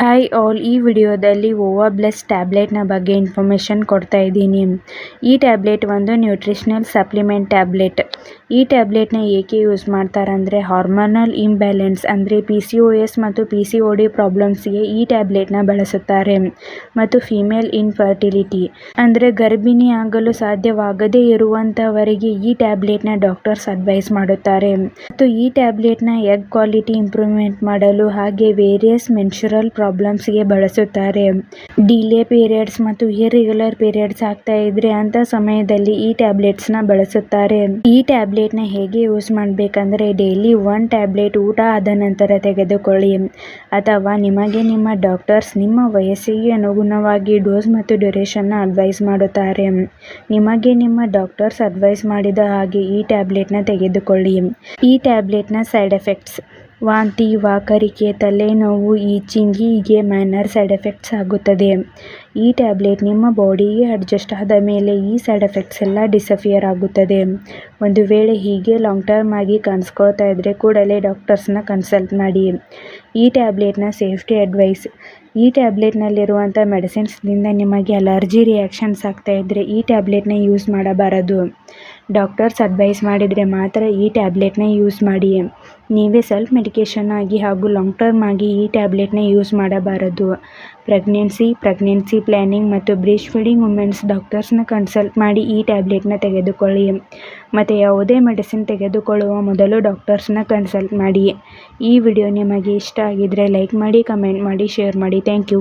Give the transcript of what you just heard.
Hi all ಈ ವಿಡಿಯೋದಲ್ಲಿ Owa bless ಟ್ಯಾಬ್ಲೆಟ್ನ ಬಗ್ಗೆ ಇನ್ಫಾರ್ಮೇಷನ್ ಕೊಡ್ತಾ ಇದ್ದೀನಿ. ಈ ಟ್ಯಾಬ್ಲೆಟ್ ಒಂದು ನ್ಯೂಟ್ರಿಷನಲ್ ಸಪ್ಲಿಮೆಂಟ್ ಟ್ಯಾಬ್ಲೆಟ್ ಈ ಟ್ಯಾಬ್ಲೆಟ್ನ ಏಕೆ ಯೂಸ್ ಮಾಡ್ತಾರಂದರೆ ಹಾರ್ಮೋನಲ್ ಇಂಬ್ಯಾಲೆನ್ಸ್ ಅಂದರೆ ಪಿ ಸಿ ಒ ಎಸ್ ಮತ್ತು ಪಿ ಸಿ ಒ ಡಿ ಪ್ರಾಬ್ಲಮ್ಸ್ಗೆ ಈ ಟ್ಯಾಬ್ಲೆಟ್ನ ಬಳಸುತ್ತಾರೆ ಮತ್ತು ಫಿಮೇಲ್ ಇನ್ಫರ್ಟಿಲಿಟಿ ಅಂದರೆ ಗರ್ಭಿಣಿ ಆಗಲು ಸಾಧ್ಯವಾಗದೇ ಇರುವಂಥವರಿಗೆ ಈ ಟ್ಯಾಬ್ಲೆಟ್ನ ಡಾಕ್ಟರ್ಸ್ ಅಡ್ವೈಸ್ ಮಾಡುತ್ತಾರೆ. ಮತ್ತು ಈ ಟ್ಯಾಬ್ಲೆಟ್ನ ಎಗ್ ಕ್ವಾಲಿಟಿ ಇಂಪ್ರೂವ್ಮೆಂಟ್ ಮಾಡಲು ಹಾಗೆ ವೇರಿಯಸ್ ಮೆನ್ಶುರಲ್ ಪ್ರಾಬ್ಲಮ್ಸ್ಗೆ ಬಳಸುತ್ತಾರೆ. ಡಿಲೇ ಪೀರಿಯಡ್ಸ್ ಮತ್ತು ಇರ್ರೆಗ್ಯುಲರ್ ಪೀರಿಯಡ್ಸ್ ಆಗ್ತಾ ಇದ್ರೆ ಅಂತ ಸಮಯದಲ್ಲಿ ಈ ಟ್ಯಾಬ್ಲೆಟ್ಸ್ನ ಬಳಸುತ್ತಾರೆ. ಈ ಟ್ಯಾಬ್ಲೆಟ್ನ ಹೇಗೆ ಯೂಸ್ ಮಾಡಬೇಕಂದ್ರೆ ಡೈಲಿ ಒನ್ ಟ್ಯಾಬ್ಲೆಟ್ ಊಟ ಆದ ನಂತರ ತೆಗೆದುಕೊಳ್ಳಿ. ಅಥವಾ ನಿಮಗೆ ನಿಮ್ಮ ಡಾಕ್ಟರ್ಸ್ ನಿಮ್ಮ ವಯಸ್ಸಿಗೆ ಅನುಗುಣವಾಗಿ ಡೋಸ್ ಮತ್ತು ಡ್ಯೂರೇಷನ್ನ ಅಡ್ವೈಸ್ ಮಾಡುತ್ತಾರೆ. ನಿಮಗೆ ನಿಮ್ಮ ಡಾಕ್ಟರ್ಸ್ ಅಡ್ವೈಸ್ ಮಾಡಿದ ಹಾಗೆ ಈ ಟ್ಯಾಬ್ಲೆಟ್ನ ತೆಗೆದುಕೊಳ್ಳಿ. ಈ ಟ್ಯಾಬ್ಲೆಟ್ನ ಸೈಡ್ ಎಫೆಕ್ಟ್ಸ್. ವಾಂತಿ ವಾಕರಿಕೆ ತಲೆನೋವು ಈಚಿಂಗ್ ಹೀಗೆ ಮೈನರ್ ಸೈಡ್ ಎಫೆಕ್ಟ್ಸ್ ಆಗುತ್ತದೆ. ಈ ಟ್ಯಾಬ್ಲೆಟ್ ನಿಮ್ಮ ಬಾಡಿಗೆ ಅಡ್ಜಸ್ಟ್ ಆದ ಮೇಲೆ ಈ ಸೈಡ್ ಎಫೆಕ್ಟ್ಸ್ ಎಲ್ಲ ಡಿಸಫಿಯರ್ ಆಗುತ್ತದೆ. ಒಂದು ವೇಳೆ ಹೀಗೆ ಲಾಂಗ್ ಟರ್ಮ್ ಆಗಿ ಕಾಣಿಸ್ಕೊಳ್ತಾ ಇದ್ದರೆ ಕೂಡಲೇ ಡಾಕ್ಟರ್ಸ್ನ ಕನ್ಸಲ್ಟ್ ಮಾಡಿ. ಈ ಟ್ಯಾಬ್ಲೆಟ್ನ ಸೇಫ್ಟಿ ಅಡ್ವೈಸ್ ಈ ಟ್ಯಾಬ್ಲೆಟ್ನಲ್ಲಿರುವಂಥ ಮೆಡಿಸಿನ್ಸ್ನಿಂದ ನಿಮಗೆ ಅಲರ್ಜಿ ರಿಯಾಕ್ಷನ್ಸ್ ಆಗ್ತಾ ಇದ್ದರೆ ಈ ಟ್ಯಾಬ್ಲೆಟ್ನ ಯೂಸ್ ಮಾಡಬಾರದು. ಡಾಕ್ಟರ್ಸ್ ಅಡ್ವೈಸ್ ಮಾಡಿದರೆ ಮಾತ್ರ ಈ ಟ್ಯಾಬ್ಲೆಟ್ನ ಯೂಸ್ ಮಾಡಿ. ನೀವೇ ಸೆಲ್ಫ್ ಮೆಡಿಕೇಷನ್ ಆಗಿ ಹಾಗೂ ಲಾಂಗ್ ಟರ್ಮ್ ಆಗಿ ಈ ಟ್ಯಾಬ್ಲೆಟ್ನ ಯೂಸ್ ಮಾಡಬಾರದು. ಪ್ರೆಗ್ನೆನ್ಸಿ ಪ್ರೆಗ್ನೆನ್ಸಿ ಪ್ಲ್ಯಾನಿಂಗ್ ಮತ್ತು ಬ್ರೀಚ್ ಫೀಡಿಂಗ್ ವುಮೆನ್ಸ್ ಡಾಕ್ಟರ್ಸ್ನ ಕನ್ಸಲ್ಟ್ ಮಾಡಿ ಈ ಟ್ಯಾಬ್ಲೆಟ್ನ ತೆಗೆದುಕೊಳ್ಳಿ. ಮತ್ತು ಯಾವುದೇ ಮೆಡಿಸಿನ್ ತೆಗೆದುಕೊಳ್ಳುವ ಮೊದಲು ಡಾಕ್ಟರ್ಸ್ನ ಕನ್ಸಲ್ಟ್ ಮಾಡಿ. ಈ ವಿಡಿಯೋ ನಿಮಗೆ ಇಷ್ಟ ಆಗಿದ್ದರೆ ಲೈಕ್ ಮಾಡಿ ಕಮೆಂಟ್ ಮಾಡಿ ಶೇರ್ ಮಾಡಿ. Thank you